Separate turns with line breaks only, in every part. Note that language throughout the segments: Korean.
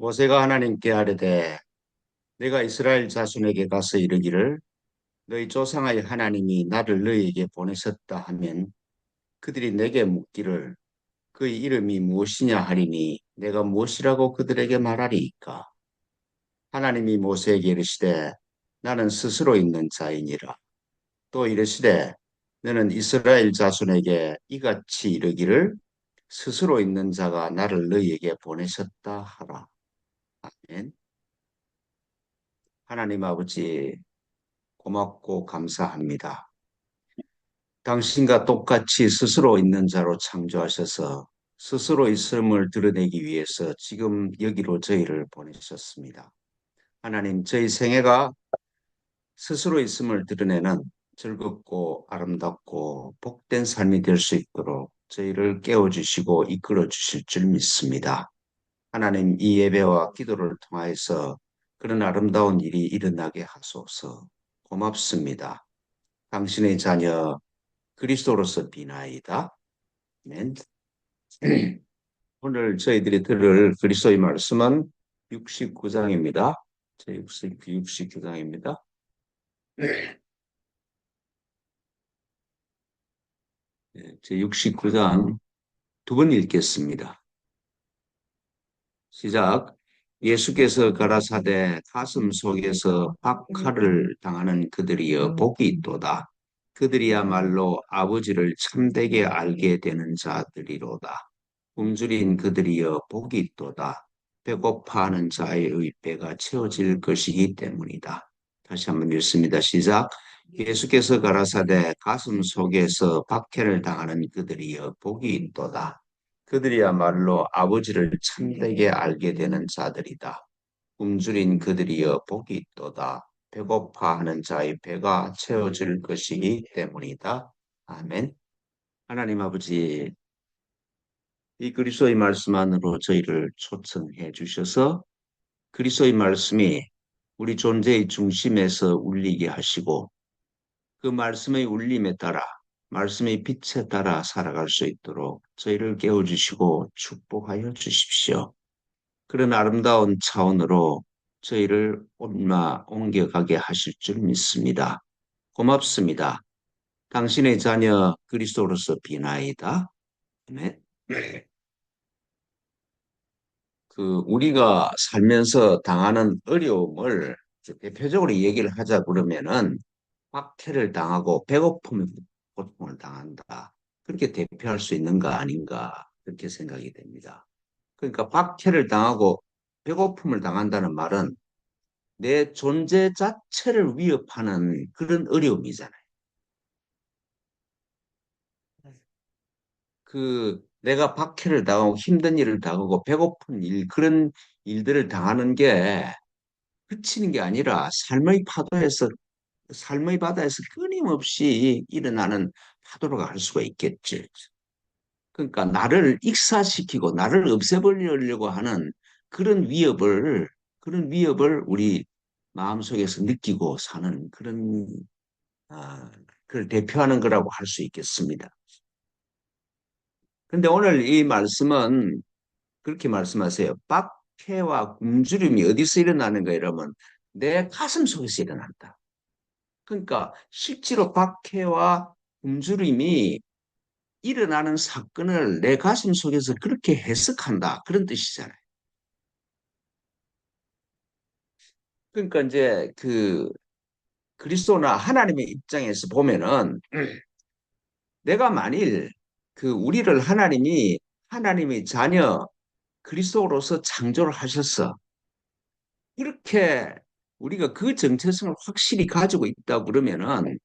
모세가 하나님께 아뢰되 내가 이스라엘 자손에게 가서 이르기를 너희 조상의 하나님이 나를 너희에게 보내셨다 하면 그들이 내게 묻기를 그의 이름이 무엇이냐 하리니 내가 무엇이라고 그들에게 말하리이까? 하나님이 모세에게 이르시되 나는 스스로 있는 자이니라. 또 이르시되 너는 이스라엘 자손에게 이같이 이르기를 스스로 있는 자가 나를 너희에게 보내셨다 하라 아멘 하나님 아버지 고맙고 감사합니다. 당신과 똑같이 스스로 있는 자로 창조하셔서 스스로 있음을 드러내기 위해서 지금 여기로 저희를 보내셨습니다. 하나님, 저희 생애가 스스로 있음을 드러내는 즐겁고 아름답고 복된 삶이 될 수 있도록 저희를 깨워주시고 이끌어 주실 줄 믿습니다. 하나님, 이 예배와 기도를 통하여서 그런 아름다운 일이 일어나게 하소서. 고맙습니다. 당신의 자녀 그리스도로서 비나이다. 아멘. 오늘 저희들이 들을 그리스도의 말씀은 69장입니다. 제 69장입니다. 제 69장 두 번 읽겠습니다. 시작. 예수께서 가라사대 가슴 속에서 박하를 당하는 그들이여 복이 있도다. 그들이야말로 아버지를 참되게 알게 되는 자들이로다. 굶주린 그들이여 복이 있도다. 배고파하는 자의 배가 채워질 것이기 때문이다. 다시 한번 읽습니다. 시작. 예수께서 가라사대 가슴 속에서 박해를 당하는 그들이여 복이 있도다. 그들이야말로 아버지를 참되게 알게 되는 자들이다. 굶주린 그들이여 복이 있도다. 배고파하는 자의 배가 채워질 것이기 때문이다. 아멘. 하나님 아버지, 이 그리스도의 말씀 안으로 저희를 초청해 주셔서 그리스도의 말씀이 우리 존재의 중심에서 울리게 하시고 그 말씀의 울림에 따라 말씀의 빛에 따라 살아갈 수 있도록 저희를 깨워주시고 축복하여 주십시오. 그런 아름다운 차원으로 저희를 옮마 옮겨가게 하실 줄 믿습니다. 고맙습니다. 당신의 자녀 그리스도로서 비나이다. 네. 그 우리가 살면서 당하는 어려움을 대표적으로 얘기를 하자 그러면은 박해를 당하고 배고픔을 고통을 당한다. 그렇게 대표할 수 있는 거 아닌가 그렇게 생각이 됩니다. 그러니까 박해를 당하고 배고픔을 당한다는 말은 내 존재 자체를 위협하는 그런 어려움이잖아요. 그 내가 박해를 당하고 힘든 일을 당하고 배고픈 일 그런 일들을 당하는 게 그치는 게 아니라 삶의 파도에서 삶의 바다에서 끊임없이 일어나는 파도로 갈 수가 있겠지. 그러니까 나를 익사시키고 나를 없애버리려고 하는 그런 위협을 그런 위협을 우리 마음속에서 느끼고 사는 그런 아, 그걸 대표하는 거라고 할 수 있겠습니다. 근데 오늘 이 말씀은 그렇게 말씀하세요. 박해와 굶주림이 어디서 일어나는 가 이러면 내 가슴 속에서 일어난다. 그러니까 실제로 박해와 굶주림이 일어나는 사건을 내 가슴 속에서 그렇게 해석한다. 그런 뜻이잖아요. 그러니까 이제 그 그리스도나 하나님의 입장에서 보면은 내가 만일 그 우리를 하나님이 하나님의 자녀 그리스도로서 창조를 하셨어. 이렇게 우리가 그 정체성을 확실히 가지고 있다 그러면은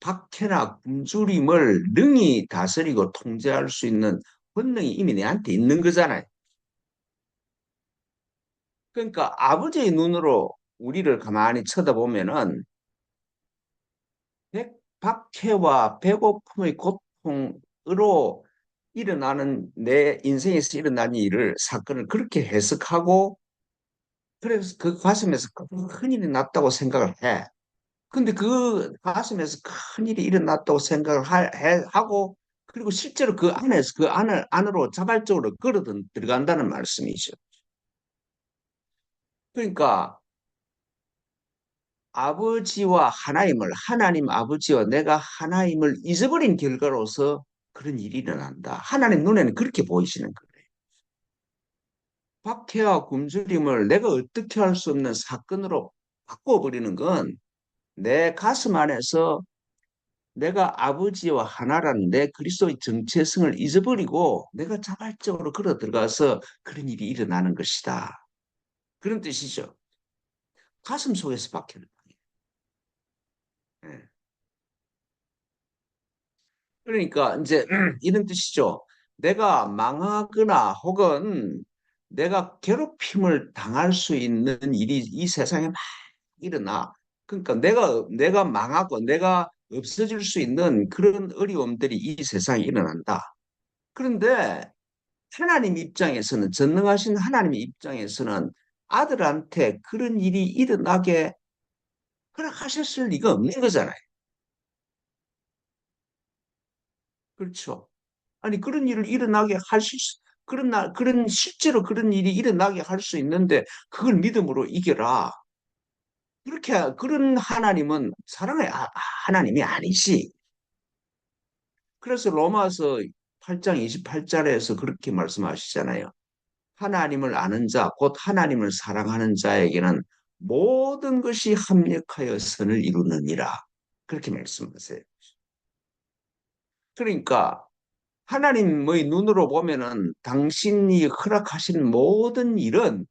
박해나 굶주림을 능히 다스리고 통제할 수 있는 본능이 이미 내한테 있는 거잖아요. 그러니까 아버지의 눈으로 우리를 가만히 쳐다보면은 박해와 배고픔의 고통으로 일어나는 내 인생에서 일어난 일을 사건을 그렇게 해석하고 그래서 그 가슴에서 큰 일이 났다고 생각을 해. 근데 그 가슴에서 큰 일이 일어났다고 생각을 하, 해, 하고 그리고 실제로 그 안에서 그 안을 안으로 자발적으로 걸어 들어간다는 말씀이죠. 그러니까 아버지와 하나님을, 하나님 아버지와 내가 하나님을 잊어버린 결과로서 그런 일이 일어난다. 하나님 눈에는 그렇게 보이시는 거예요. 박해와 굶주림을 내가 어떻게 할 수 없는 사건으로 바꿔버리는 건 내 가슴 안에서 내가 아버지와 하나라는 내 그리스도의 정체성을 잊어버리고 내가 자발적으로 걸어 들어가서 그런 일이 일어나는 것이다. 그런 뜻이죠. 가슴 속에서 박혀는 거예요. 예. 그러니까 이제 이런 뜻이죠. 내가 망하거나 혹은 내가 괴롭힘을 당할 수 있는 일이 이 세상에 막 일어나. 그러니까 내가 내가 망하고 내가 없어질 수 있는 그런 어려움들이 이 세상에 일어난다. 그런데 하나님 입장에서는 전능하신 하나님 입장에서는 아들한테 그런 일이 일어나게 허락하셨을 리가 없는 거잖아요. 그렇죠. 아니 그런 일을 일어나게 하실 수 그런 날 그런 실제로 그런 일이 일어나게 할 수 있는데 그걸 믿음으로 이겨라. 그렇게 그런 하나님은 사랑의 아, 하나님이 아니지. 그래서 로마서 8장 28절에서 그렇게 말씀하시잖아요. 하나님을 아는 자, 곧 하나님을 사랑하는 자에게는 모든 것이 합력하여 선을 이루느니라. 그렇게 말씀하세요. 그러니까 하나님의 눈으로 보면은 당신이 허락하신 모든 일은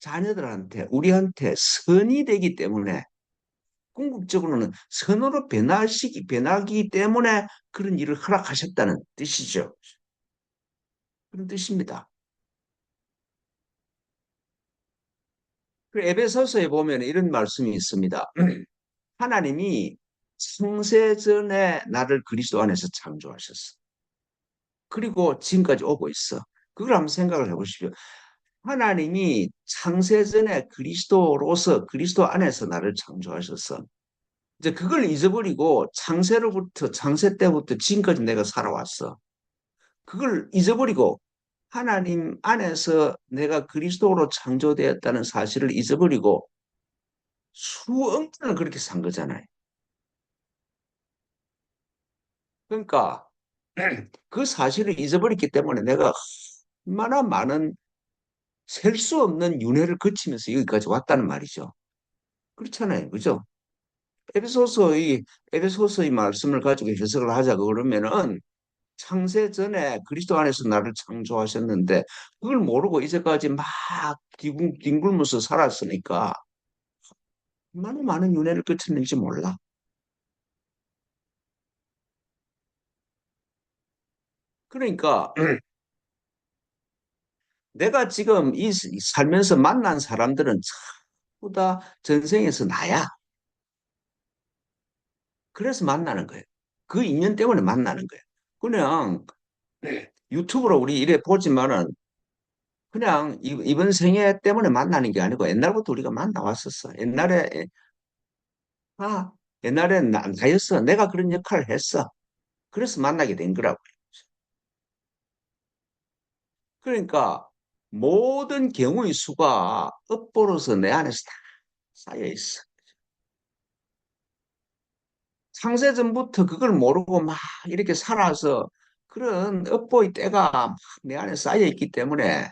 자녀들한테, 우리한테 선이 되기 때문에 궁극적으로는 선으로 변화시기, 변하기 때문에 그런 일을 허락하셨다는 뜻이죠. 그런 뜻입니다. 그 에베소서에 보면 이런 말씀이 있습니다. 하나님이 창세전에 나를 그리스도 안에서 창조하셨어. 그리고 지금까지 오고 있어. 그걸 한번 생각을 해보십시오. 하나님이 창세 전에 그리스도로서 그리스도 안에서 나를 창조하셨어. 이제 그걸 잊어버리고 창세로부터 창세 때부터 지금까지 내가 살아왔어. 그걸 잊어버리고 하나님 안에서 내가 그리스도로 창조되었다는 사실을 잊어버리고 수억 년을 그렇게 산 거잖아요. 그러니까 그 사실을 잊어버렸기 때문에 내가 얼마나 많은 셀 수 없는 윤회를 거치면서 여기까지 왔다는 말이죠. 그렇잖아요. 그죠? 에베소서의 에베소서의 말씀을 가지고 해석을 하자 그러면은 창세 전에 그리스도 안에서 나를 창조하셨는데 그걸 모르고 이제까지 막 뒹굴면서 살았으니까 얼마나 많은 윤회를 거쳤는지 몰라. 그러니까 내가 지금 이 살면서 만난 사람들은 전부 다 전생에서 나야. 그래서 만나는 거예요. 그 인연 때문에 만나는 거예요. 그냥 유튜브로 우리 이래 보지만은 그냥 이번 생애 때문에 만나는 게 아니고 옛날부터 우리가 만나왔었어. 옛날에 아 옛날에 나, 나였어. 내가 그런 역할을 했어. 그래서 만나게 된 거라고. 그러니까 모든 경우의 수가 업보로서 내 안에서 다 쌓여 있어. 창세전부터 그걸 모르고 막 이렇게 살아서 그런 업보의 때가 내 안에 쌓여 있기 때문에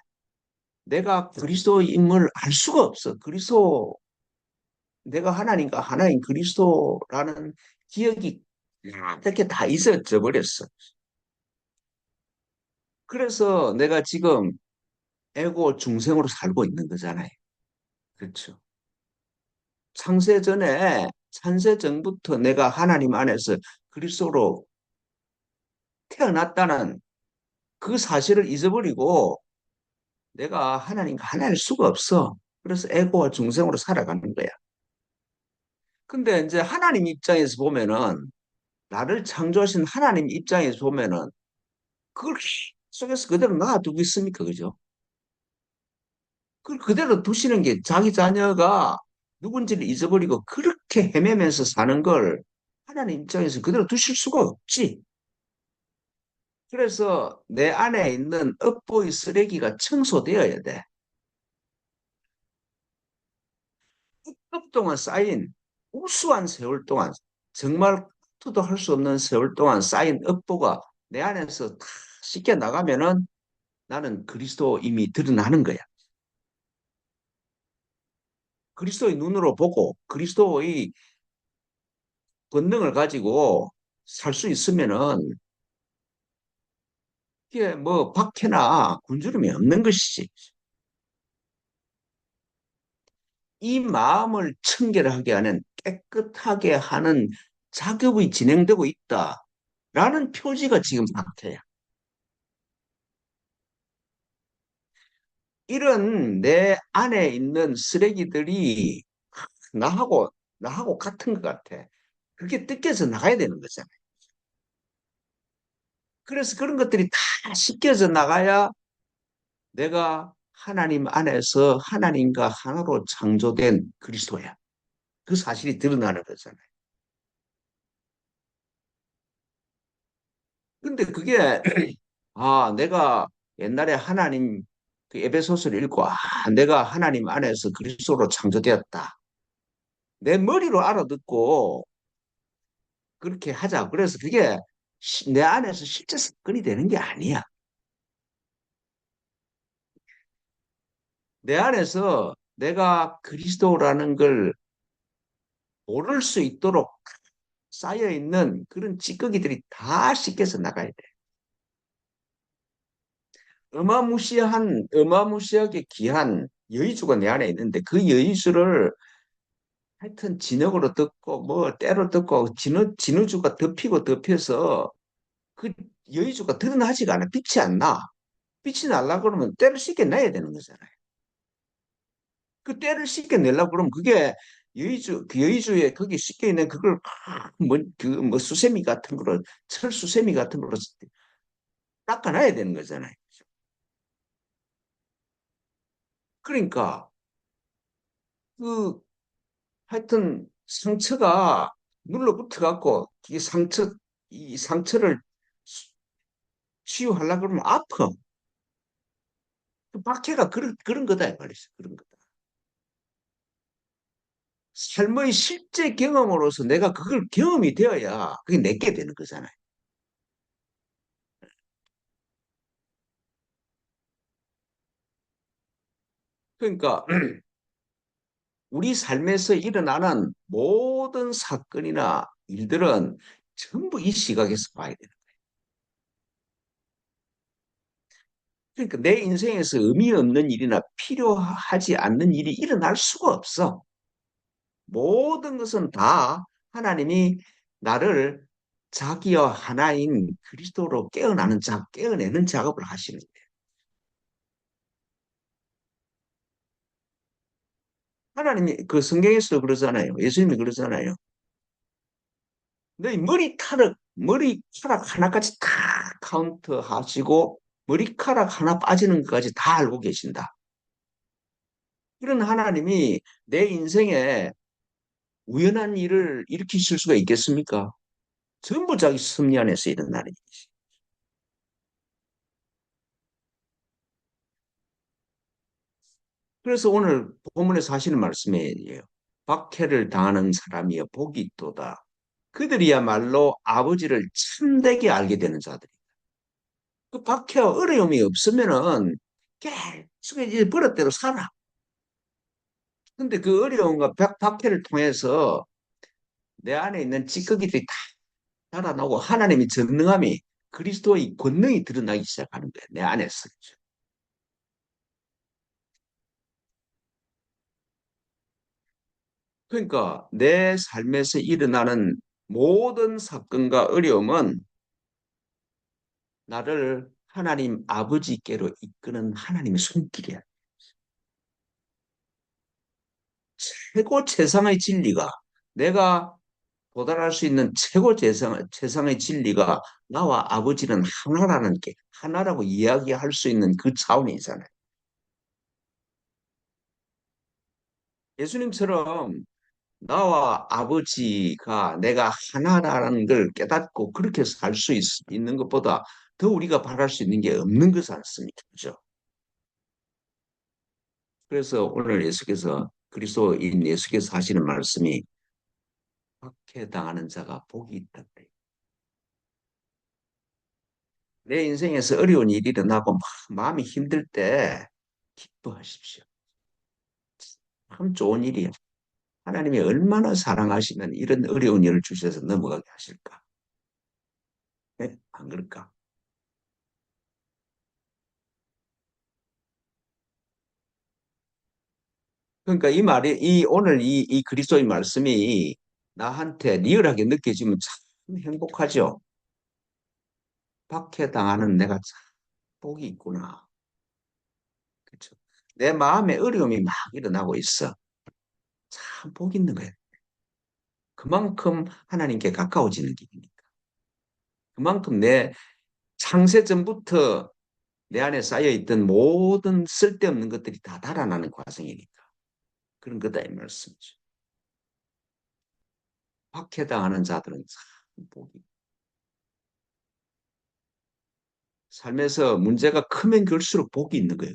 내가 그리스도임을 알 수가 없어. 그리스도 내가 하나님과 하나님 그리스도라는 기억이 이렇게 다 있어져 버렸어. 그래서 내가 지금 애고 중생으로 살고 있는 거잖아요. 그렇죠. 창세 전에 창세 전부터 내가 하나님 안에서 그리스도로 태어났다는 그 사실을 잊어버리고 내가 하나님과 하나일 수가 없어. 그래서 애고와 중생으로 살아가는 거야. 근데 이제 하나님 입장에서 보면은 나를 창조하신 하나님 입장에서 보면은 그걸 속에서 그대로 놔두고 있습니까? 그죠? 그걸 그대로 두시는 게 자기 자녀가 누군지를 잊어버리고 그렇게 헤매면서 사는 걸 하나님 입장에서 그대로 두실 수가 없지. 그래서 내 안에 있는 업보의 쓰레기가 청소되어야 돼. 업 동안 쌓인 우수한 세월 동안 정말 투도 할 수 없는 세월 동안 쌓인 업보가 내 안에서 다 씻겨 나가면은 나는 그리스도 이미 드러나는 거야. 그리스도의 눈으로 보고 그리스도의 권능을 가지고 살 수 있으면은 이게 뭐 박해나 굶주림이 없는 것이지. 이 마음을 청결하게 하는 깨끗하게 하는 작업이 진행되고 있다라는 표지가 지금 상태야. 이런 내 안에 있는 쓰레기들이 나하고 나하고 같은 것 같아. 그게 뜯겨서 나가야 되는 거잖아요. 그래서 그런 것들이 다 씻겨져 나가야 내가 하나님 안에서 하나님과 하나로 창조된 그리스도야. 그 사실이 드러나는 거잖아요. 근데 그게 아 내가 옛날에 하나님 그 에베소서를 읽고 아 내가 하나님 안에서 그리스도로 창조되었다. 내 머리로 알아듣고 그렇게 하자. 그래서 그게 내 안에서 실제 습관이 되는 게 아니야. 내 안에서 내가 그리스도라는 걸 모를 수 있도록 쌓여 있는 그런 찌꺼기들이 다 씻겨서 나가야 돼. 어마무시한, 어마무시하게 귀한 여의주가 내 안에 있는데 그 여의주를 하여튼 진흙으로 덮고 뭐 때로 덮고 진흙, 진흙주가 덮이고 덮여서 그 여의주가 드러나지가 않아. 빛이 안 나. 빛이 날라 그러면 때를 씻겨내야 되는 거잖아요. 그 때를 씻겨내려고 그러면 그게 여의주, 그 여의주에 거기 씻겨 있는 그걸 뭐, 그, 뭐 수세미 같은 거로, 철 수세미 같은 거로 닦아놔야 되는 거잖아요. 그러니까, 그, 하여튼 상처가 눌러붙어 갖고, 이 상처, 이 상처를 치유하려고 그러면 아파. 그 박해가 그런, 그런 거다, 말이죠. 그런 거다. 삶의 실제 경험으로서 내가 그걸 경험이 되어야 그게 내게 되는 거잖아요. 그러니까 우리 삶에서 일어나는 모든 사건이나 일들은 전부 이 시각에서 봐야 되는 거예요. 그러니까 내 인생에서 의미 없는 일이나 필요하지 않는 일이 일어날 수가 없어. 모든 것은 다 하나님이 나를 자기와 하나인 그리스도로 깨어나는 작, 깨어내는 작업을 하시는 거예요. 하나님이 그 성경에서도 그러잖아요. 예수님이 그러잖아요. 너희 머리카락, 머리카락 하나까지 다 카운트 하시고 머리카락 하나 빠지는 것까지 다 알고 계신다. 그런 하나님이 내 인생에 우연한 일을 일으키실 수가 있겠습니까? 전부 자기 섭리 안에서 일어나는 일이지. 그래서 오늘 본문에서 하시는 말씀이에요. 박해를 당하는 사람이여 복이 있도다. 그들이야말로 아버지를 참되게 알게 되는 자들이다. 그 박해와 어려움이 없으면은 계속 이제 버릇대로 살아. 근데 그 어려움과 박해를 통해서 내 안에 있는 찌꺼기들이 다 자라나고 하나님의 전능함이 그리스도의 권능이 드러나기 시작하는 거야. 내 안에서. 그 러니까 내 삶에서 일어나는 모든 사건과 어려움은 나를 하나님 아버지께로 이끄는 하나님의 손길이야. 최고 최상의 진리가 내가 도달할 수 있는 최고 최상, 최상의 진리가 나와 아버지는 하나라는 게 하나라고 이야기할 수 있는 그 차원이잖아요. 예수님처럼 나와 아버지가 내가 하나라는 걸 깨닫고 그렇게 살 수 있는 것보다 더 우리가 바랄 수 있는 게 없는 것 않습니까? 그죠? 그래서 오늘 예수께서 그리스도인 예수께서 하시는 말씀이 박해당하는 자가 복이 있다. 내 인생에서 어려운 일이 일어나고 막 마음이 힘들 때 기뻐하십시오. 참 좋은 일이에요. 하나님이 얼마나 사랑하시면 이런 어려운 일을 주셔서 넘어가게 하실까? 네? 안 그럴까? 그러니까 이 말이 이 오늘 이, 이 그리스도의 말씀이 나한테 리얼하게 느껴지면 참 행복하죠. 박해당하는 내가 참 복이 있구나. 그렇죠. 내 마음에 어려움이 막 일어나고 있어. 참 복 있는 거예요. 그만큼 하나님께 가까워지는 길이니까. 그만큼 내 창세 전부터 내 안에 쌓여있던 모든 쓸데없는 것들이 다 달아나는 과정이니까. 그런 거다 이 말씀이죠. 박해당하는 자들은 참 복이. 삶에서 문제가 크면 클수록 복이 있는 거예요.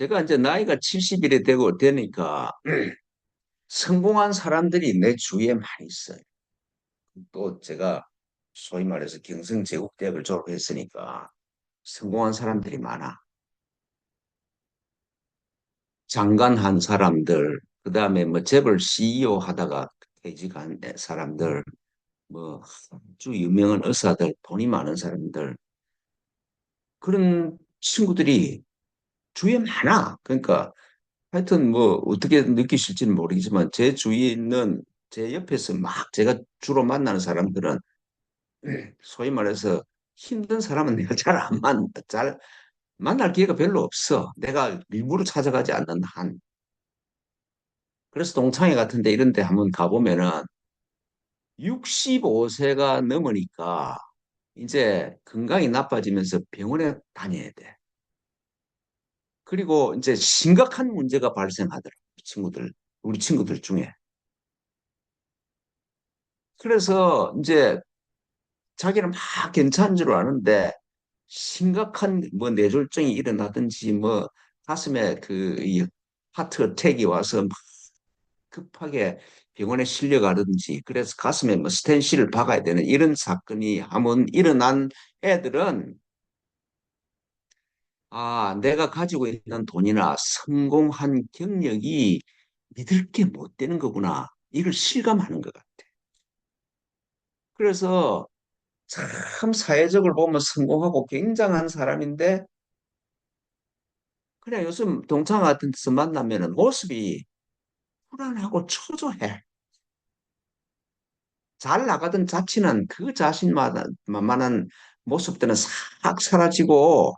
제가 이제 나이가 70일에 되고 되니까 성공한 사람들이 내 주위에 많이 있어요. 또 제가 소위 말해서 경성제국대학을 졸업했으니까 성공한 사람들이 많아. 장관 한 사람들, 그 다음에 뭐 재벌 CEO 하다가 퇴직한 사람들, 뭐 아주 유명한 의사들, 돈이 많은 사람들, 그런 친구들이 주위에 많아. 그러니까 하여튼 뭐 어떻게 느끼실지는 모르겠지만 제 주위에 있는 제 옆에서 막 제가 주로 만나는 사람들은 소위 말해서 힘든 사람은 내가 잘 안 만, 잘 만날 기회가 별로 없어. 내가 일부러 찾아가지 않는 한. 그래서 동창회 같은데 이런 데 한번 가보면은 65세가 넘으니까 이제 건강이 나빠지면서 병원에 다녀야 돼. 그리고 이제 심각한 문제가 발생하더라. 친구들, 우리 친구들 중에. 그래서 이제 자기는 막 괜찮은 줄 아는데 심각한 뭐 뇌졸중이 일어나든지 뭐 가슴에 그이 하트 어택이 와서 막 급하게 병원에 실려가든지 그래서 가슴에 뭐 스텐실을 박아야 되는 이런 사건이 한번 일어난 애들은 아, 내가 가지고 있는 돈이나 성공한 경력이 믿을 게 못 되는 거구나. 이걸 실감하는 것 같아. 그래서 참 사회적으로 보면 성공하고 굉장한 사람인데 그냥 요즘 동창 같은 데서 만나면은 모습이 불안하고 초조해. 잘 나가던 자치는 그 자신만한 모습들은 싹 사라지고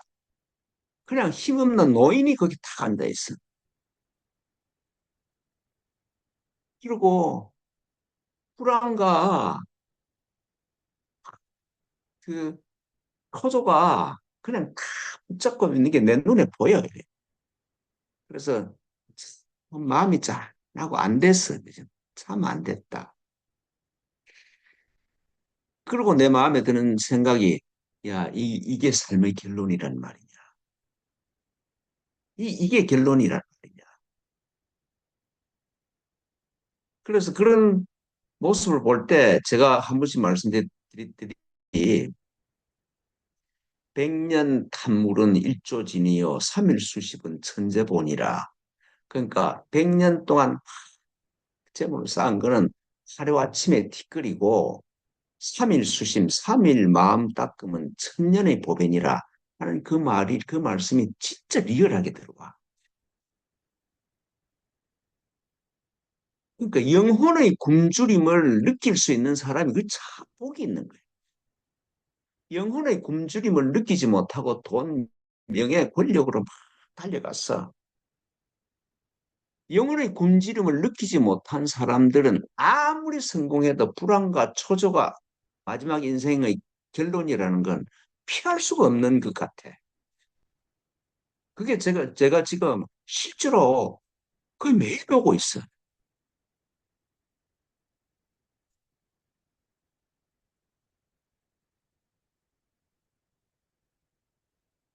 그냥 힘없는 노인이 거기 딱 앉아 있어. 그리고 불안과 그 코조가 그냥 다 붙잡고 있는 게 내 눈에 보여. 그래서 마음이 짠하고 안 됐어. 참 안 됐다. 그리고 내 마음에 드는 생각이 야, 이, 이게 삶의 결론이란 말이냐. 이, 이게 결론이란 말이냐. 그래서 그런 모습을 볼 때 제가 한 번씩 말씀드리듯이 백년 탐물은 일조진이요 삼일 수십은 천재본이라. 그러니까 백년 동안 재물을 쌓은 거는 하루아침에 티끌이고 삼일 수심, 삼일 마음 닦으면 천년의 보배니라 하는 그 말이 그 말씀이 진짜 리얼하게 들어와. 그러니까 영혼의 굶주림을 느낄 수 있는 사람이 그참 복이 있는 거예요. 영혼의 굶주림을 느끼지 못하고 돈, 명예, 권력으로 막 달려갔어. 영혼의 굶주림을 느끼지 못한 사람들은 아무리 성공해도 불안과 초조가 마지막 인생의 결론이라는 건 피할 수가 없는 것 같아. 그게 제가, 제가 지금 실제로 거의 매일 보고 있어.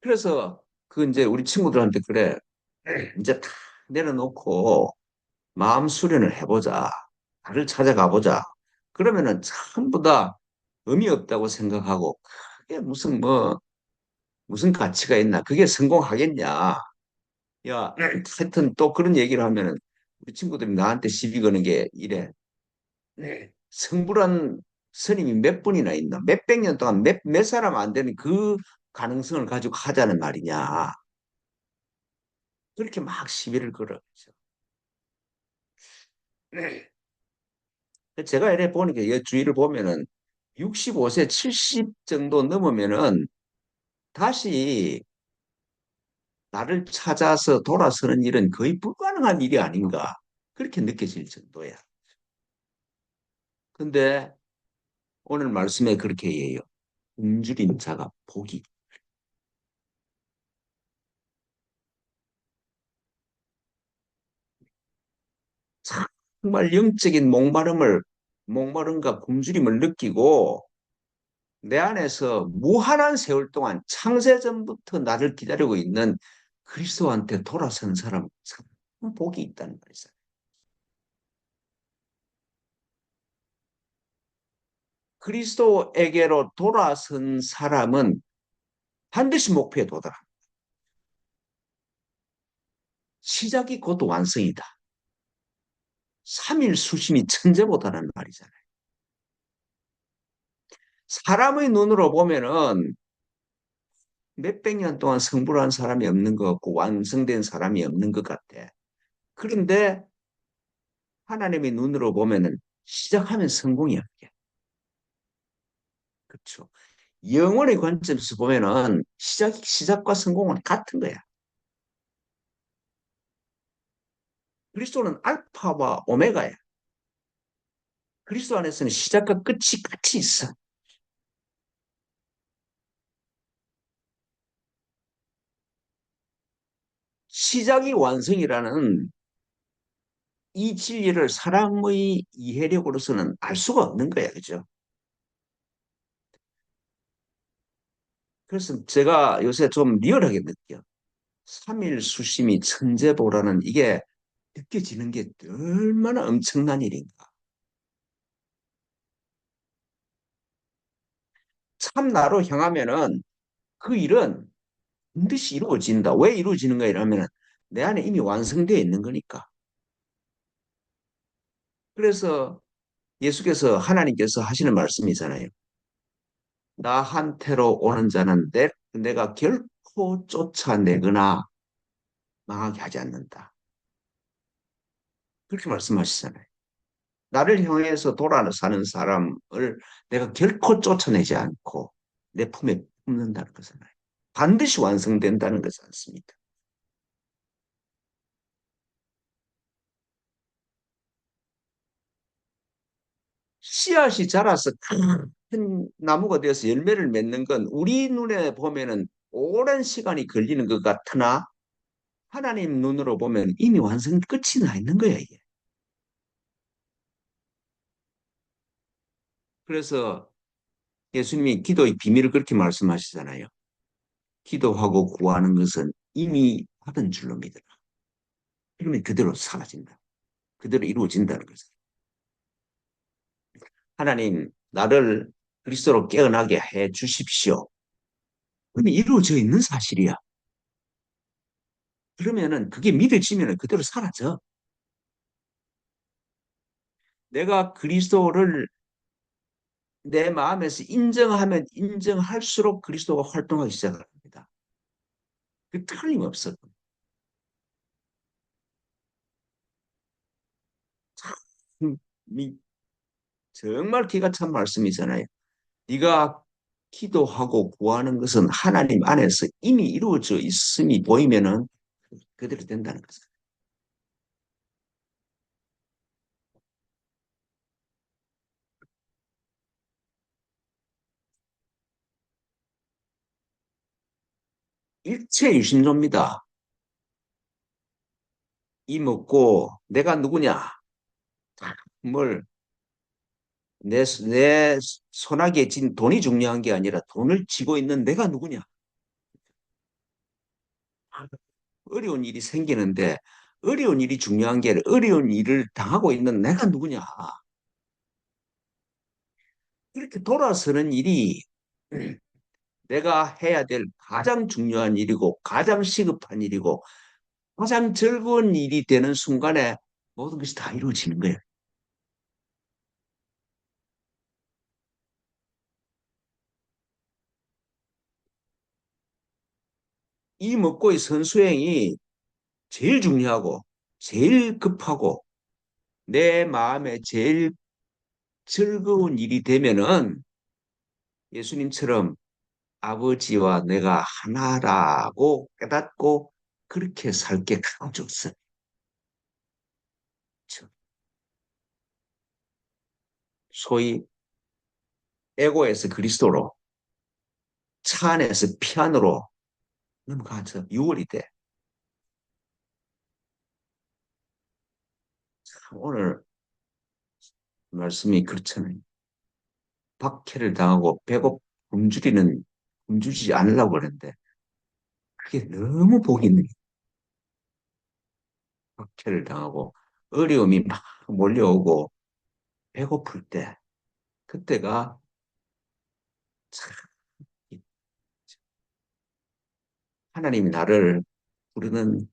그래서 그 이제 우리 친구들한테 그래. 이제 다 내려놓고 마음 수련을 해보자. 나를 찾아가 보자. 그러면은 전부 다 의미 없다고 생각하고 그게 무슨 뭐 무슨 가치가 있나? 그게 성공하겠냐? 야, 하여튼 또 그런 얘기를 하면은 우리 친구들이 나한테 시비 거는 게 이래. 네. 성불한 스님이 몇 분이나 있나? 몇 백 년 동안 몇, 몇 사람 안 되는 그 가능성을 가지고 하자는 말이냐. 그렇게 막 시비를 걸어. 네. 제가 이래 보니까 이 주위를 보면은 65세, 70 정도 넘으면은 다시 나를 찾아서 돌아서는 일은 거의 불가능한 일이 아닌가. 그렇게 느껴질 정도야. 근데 오늘 말씀에 그렇게 해요. 굶주린 자가 복이. 정말 영적인 목마름을, 목마름과 굶주림을 느끼고 내 안에서 무한한 세월 동안 창세전부터 나를 기다리고 있는 그리스도한테 돌아선 사람 참 복이 있다는 말이죠. 그리스도에게로 돌아선 사람은 반드시 목표에 도달합니다. 시작이 곧 완성이다. 3일 수심이 천재보다는 말이잖아요. 사람의 눈으로 보면은 몇백 년 동안 성불한 사람이 없는 것 같고 완성된 사람이 없는 것 같아. 그런데 하나님의 눈으로 보면은 시작하면 성공이야. 그렇죠. 영원의 관점에서 보면은 시작, 시작과 성공은 같은 거야. 그리스도는 알파와 오메가야. 그리스도 안에서는 시작과 끝이 같이 있어. 시작이 완성이라는 이 진리를 사람의 이해력으로서는 알 수가 없는 거야. 그죠? 그래서 제가 요새 좀 리얼하게 느껴. 3일 수심이 천재보라는 이게 느껴지는 게 얼마나 엄청난 일인가. 참 나로 향하면은 그 일은 반드시 이루어진다. 왜 이루어지는가 이러면은 내 안에 이미 완성되어 있는 거니까. 그래서 예수께서 하나님께서 하시는 말씀이잖아요. 나한테로 오는 자는 내, 내가 결코 쫓아내거나 망하게 하지 않는다. 그렇게 말씀하시잖아요. 나를 향해서 돌아 사는 사람을 내가 결코 쫓아내지 않고 내 품에 품는다는 것이잖아요. 반드시 완성된다는 것이 않습니다. 씨앗이 자라서 큰 나무가 되어서 열매를 맺는 건 우리 눈에 보면은 오랜 시간이 걸리는 것 같으나 하나님 눈으로 보면 이미 완성 끝이 나 있는 거야 이게. 그래서 예수님이 기도의 비밀을 그렇게 말씀하시잖아요. 기도하고 구하는 것은 이미 받은 줄로 믿어라. 그러면 그대로 사라진다. 그대로 이루어진다는 거죠. 하나님, 나를 그리스도로 깨어나게 해 주십시오. 그러면 이루어져 있는 사실이야. 그러면은 그게 믿어지면 그대로 사라져. 내가 그리스도를 내 마음에서 인정하면 인정할수록 그리스도가 활동하기 시작합니다. 그 틀림없어. 참, 정말 기가 찬 말씀이잖아요. 네가 기도하고 구하는 것은 하나님 안에서 이미 이루어져 있음이 보이면은 그대로 된다는 거죠. 일체 유심조입니다. 이 먹고 내가 누구냐? 뭘 내, 내 손아귀에 진 돈이 중요한 게 아니라 돈을 쥐고 있는 내가 누구냐? 어려운 일이 생기는데 어려운 일이 중요한 게 어려운 일을 당하고 있는 내가 누구냐. 이렇게 돌아서는 일이 내가 해야 될 가장 중요한 일이고 가장 시급한 일이고 가장 즐거운 일이 되는 순간에 모든 것이 다 이루어지는 거예요. 이 먹고의 선수행이 제일 중요하고 제일 급하고 내 마음에 제일 즐거운 일이 되면은 예수님처럼 아버지와 내가 하나라고 깨닫고 그렇게 살게 가르쳤어요. 소위 에고에서 그리스도로 차 안에서 피안으로 넘어가서 6월이 돼. 오늘 말씀이 그렇잖아요. 박해를 당하고 배고 굶주리는 굶주리지 않으려고 그러는데 그게 너무 복이 있는 박해를 당하고 어려움이 막 몰려오고 배고플 때 그때가 참 하나님이 나를 부르는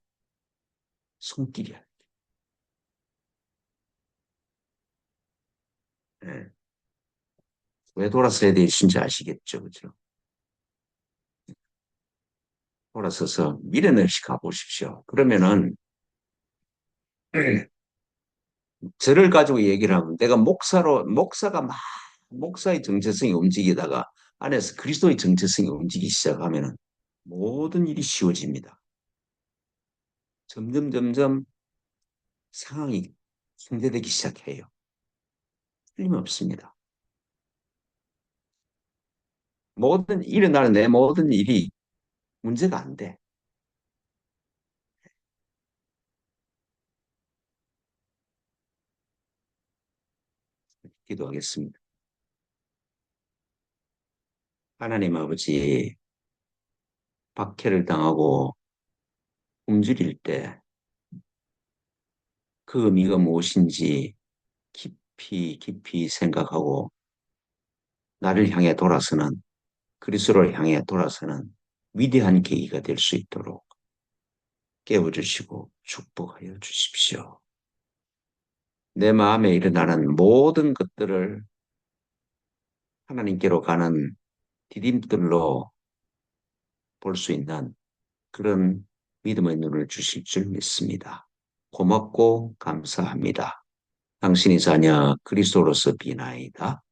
손길이야. 네. 왜 돌아서야 되신지 아시겠죠? 그죠? 돌아서서 미련 없이 가보십시오. 그러면은 저를 가지고 얘기를 하면 내가 목사로 목사가 막 목사의 정체성이 움직이다가 안에서 그리스도의 정체성이 움직이기 시작하면은 모든 일이 쉬워집니다. 점점 점점 상황이 상대되기 시작해요. 틀림없습니다. 모든 일어나는 내 모든 일이 문제가 안 돼. 기도하겠습니다. 하나님 아버지, 박해를 당하고 움직일 때 그 의미가 무엇인지 깊이 깊이 생각하고 나를 향해 돌아서는 그리스도를 향해 돌아서는 위대한 계기가 될 수 있도록 깨워주시고 축복하여 주십시오. 내 마음에 일어나는 모든 것들을 하나님께로 가는 디딤돌로 볼 수 있는 그런 믿음의 눈을 주실 줄 믿습니다. 고맙고 감사합니다. 당신이 자녀 그리스도로서 비나이다.